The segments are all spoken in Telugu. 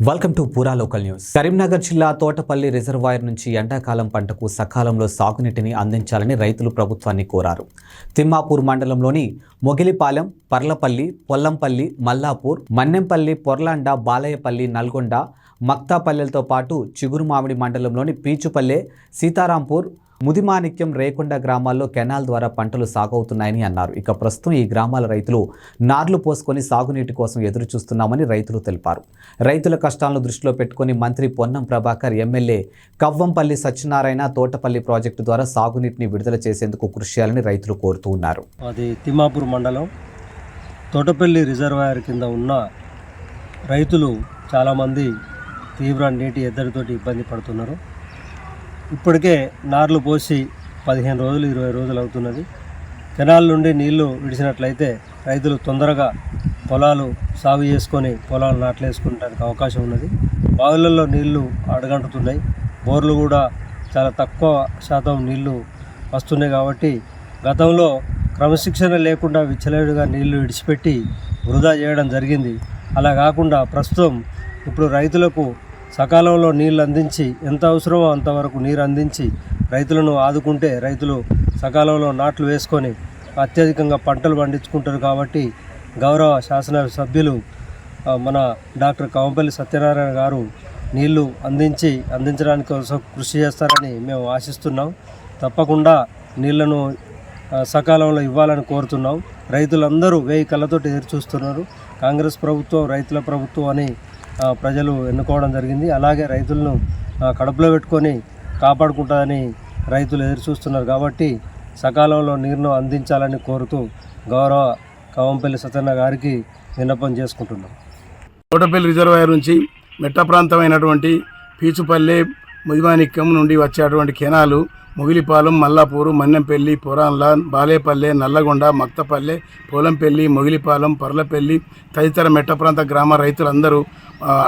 Welcome to Pura local news Karimnagar జిల్లా తోటపల్లి రిజర్వాయర్ నుంచి ఎండాకాలం పంటకు సకాలంలో సాగునీటిని అందించాలని రైతులు ప్రభుత్వాన్ని కోరారు. తిమ్మాపూర్ మండలంలోని మొగిలిపాలెం పర్లపల్లి పొల్లంపల్లి మల్లాపూర్ మన్నెంపల్లి పొర్లాండ బాలయ్యపల్లి నల్గొండ మక్తాపల్లెలతో పాటు చిగురుమామిడి మండలంలోని పీచుపల్లె సీతారాంపూర్ ముదిమాణిక్యం రేకొండ గ్రామాల్లో కెనాల్ ద్వారా పంటలు సాగవుతున్నాయని అన్నారు. ఇక ప్రస్తుతం ఈ గ్రామాల రైతులు నార్లు పోసుకొని సాగునీటి కోసం ఎదురు చూస్తున్నామని రైతులు తెలిపారు. రైతుల కష్టాలను దృష్టిలో పెట్టుకొని మంత్రి పొన్నం ప్రభాకర్ ఎమ్మెల్యే కవ్వంపల్లి సత్యనారాయణ తోటపల్లి ప్రాజెక్టు ద్వారా సాగునీటిని విడుదల చేసేందుకు కృషి చేయాలని రైతులు కోరుతూ ఉన్నారు. అది తిమ్మాపూర్ మండలం. తోటపల్లి రిజర్వాయర్ కింద ఉన్న రైతులు చాలామంది తీవ్ర నీటి ఎద్దడితోటి ఇబ్బంది పడుతున్నారు. ఇప్పటికే నార్లు పోసి పదిహేను రోజులు ఇరవై రోజులు అవుతున్నది. కెనాల్ నుండి నీళ్ళు విడిచినట్లయితే రైతులు తొందరగా పొలాలు సాగు చేసుకొని పొలాలు నాట్లేసుకుంటానికి అవకాశం ఉన్నది. బావులలో నీళ్ళు అడగంటుతున్నాయి. బోర్లు కూడా చాలా తక్కువ శాతం నీళ్ళు వస్తున్నాయి కాబట్టి గతంలో క్రమశిక్షణ లేకుండా విచ్చలవిడిగా నీళ్ళు విడిచిపెట్టి వృధా చేయడం జరిగింది. అలా కాకుండా ప్రస్తుతం ఇప్పుడు రైతులకు సకాలంలో నీళ్ళు అందించి ఎంత అవసరమో అంతవరకు నీరు అందించి రైతులను ఆదుకుంటే రైతులు సకాలంలో నాట్లు వేసుకొని అత్యధికంగా పంటలు పండించుకుంటారు కాబట్టి గౌరవ శాసన సభ్యులు మన డాక్టర్ కవంపల్లి సత్యనారాయణ గారు నీళ్ళు అందించి అందించడానికి కోసం కృషి చేస్తారని మేము ఆశిస్తున్నాం. తప్పకుండా నీళ్ళను సకాలంలో ఇవ్వాలని కోరుతున్నాం. రైతులందరూ వేయి కళ్ళతో ఎదురు చూస్తున్నారు. కాంగ్రెస్ ప్రభుత్వం రైతుల ప్రభుత్వం అని ప్రజలు ఎన్నుకోవడం జరిగింది. అలాగే రైతులను కడుపులో పెట్టుకొని కాపాడుకుంటుందని రైతులు ఎదురు చూస్తున్నారు. కాబట్టి సకాలంలో నీరును అందించాలని కోరుతూ గౌరవ కవంపల్లి సత్యన్న గారికి విన్నపం చేసుకుంటున్నాం. తోటపల్లి రిజర్వాయర్ నుంచి మెట్ట ప్రాంతమైనటువంటి పీచుపల్లె ముదిమాణిక్యం నుండి వచ్చేటువంటి కెనాలు మొగిలిపాలెం మల్లాపూరు మన్నెంపల్లి పొరాన్ల బాలేపల్లె నల్లగొండ మక్తపల్లె పోలంపల్లి మొగిలిపాలెం పర్లపల్లి తదితర మెట్ట ప్రాంత గ్రామ రైతులందరూ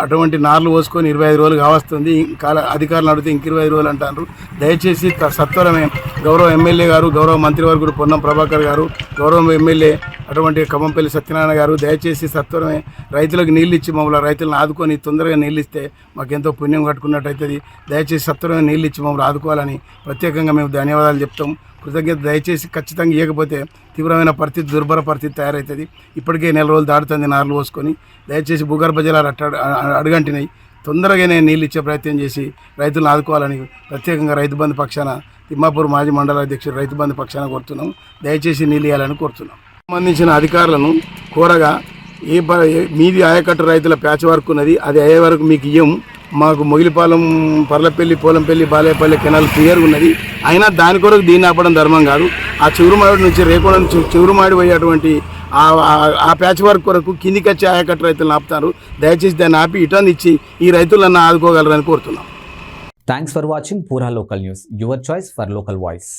అటువంటి నార్లు పోసుకొని ఇరవై ఐదు రోజులు కావస్తుంది. కాల అధికారులు అడిగితే ఇంక ఇరవై ఐదు రోజులు అంటారు. దయచేసి సత్వరమే గౌరవ ఎమ్మెల్యే గారు గౌరవ మంత్రివర్గుడు పొన్నం ప్రభాకర్ గారు గౌరవం ఎమ్మెల్యే అటువంటి కమ్మంపల్లి సత్యనారాయణ గారు దయచేసి సత్వరమే రైతులకు నీళ్ళు ఇచ్చి మమ్మల్ని రైతులను ఆదుకొని తొందరగా నీళ్ళు ఇస్తే మాకెంతో పుణ్యం కట్టుకున్నట్టు అవుతుంది దయచేసి సత్వరమే నీళ్ళు ఇచ్చి మమ్మల్ని ఆదుకోవాలని ప్రత్యేకంగా మేము ధన్యవాదాలు చెప్తాం. కృతజ్ఞత దయచేసి ఖచ్చితంగా ఇవ్వకపోతే తీవ్రమైన పరిస్థితి దుర్భర పరిస్థితి తయారవుతుంది ఇప్పటికే నెల రోజులు దాడుతుంది నార్లు పోసుకొని. దయచేసి భూగర్భ జలాలు అట్ట అడుగంటినాయి తొందరగానే నీళ్ళు ఇచ్చే ప్రయత్నం చేసి రైతులను ఆదుకోవాలని ప్రత్యేకంగా రైతు బంధు పక్షాన తిమ్మాపూర్ మాజీ మండల అధ్యక్షుడు రైతు బంధు పక్షాన కోరుతున్నాం. దయచేసి నిలియాలని కోరుతున్నాం. సంబంధించిన అధికారులను కోరగా ఏ ప- మీది ఆయకట్టు రైతుల ప్యాచ్ వర్క్ ఉన్నది అది అయ్యే వరకు మీకు ఇయ్యం. మాకు మొగిలిపాలెం పర్లపల్లి పోలంపల్లి బాలేపల్లి కెనాల్ క్లియర్గా ఉన్నది. అయినా దాని కొరకు దీన్ని ఆపడం ధర్మం కాదు. ఆ చిగురుమాడి నుంచి రేకోడ నుంచి చిగురుమాడి పోయేటువంటి ఆ- ఆ- ప్యాచ్ వర్క్ కొరకు కిందికి వచ్చి ఆయకట్టు రైతులను ఆపుతారు. దయచేసి దాన్ని ఆపి ఇటన్ ఇచ్చి ఈ రైతులను ఆదుకోగలరని కోరుతున్నాం. Thanks for watching Pura local news your choice for local voice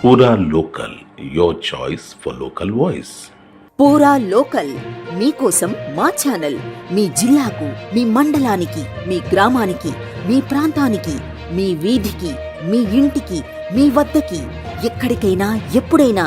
Pura Local, your choice for local voice. Pura local మీకోసం మా ఛానల్ మీ జిల్లాకు మీ మండలానికి మీ గ్రామానికి మీ ప్రాంతానికి మీ వీధికి మీ ఇంటికి మీ వద్దకి ఎక్కడికైనా ఎప్పుడైనా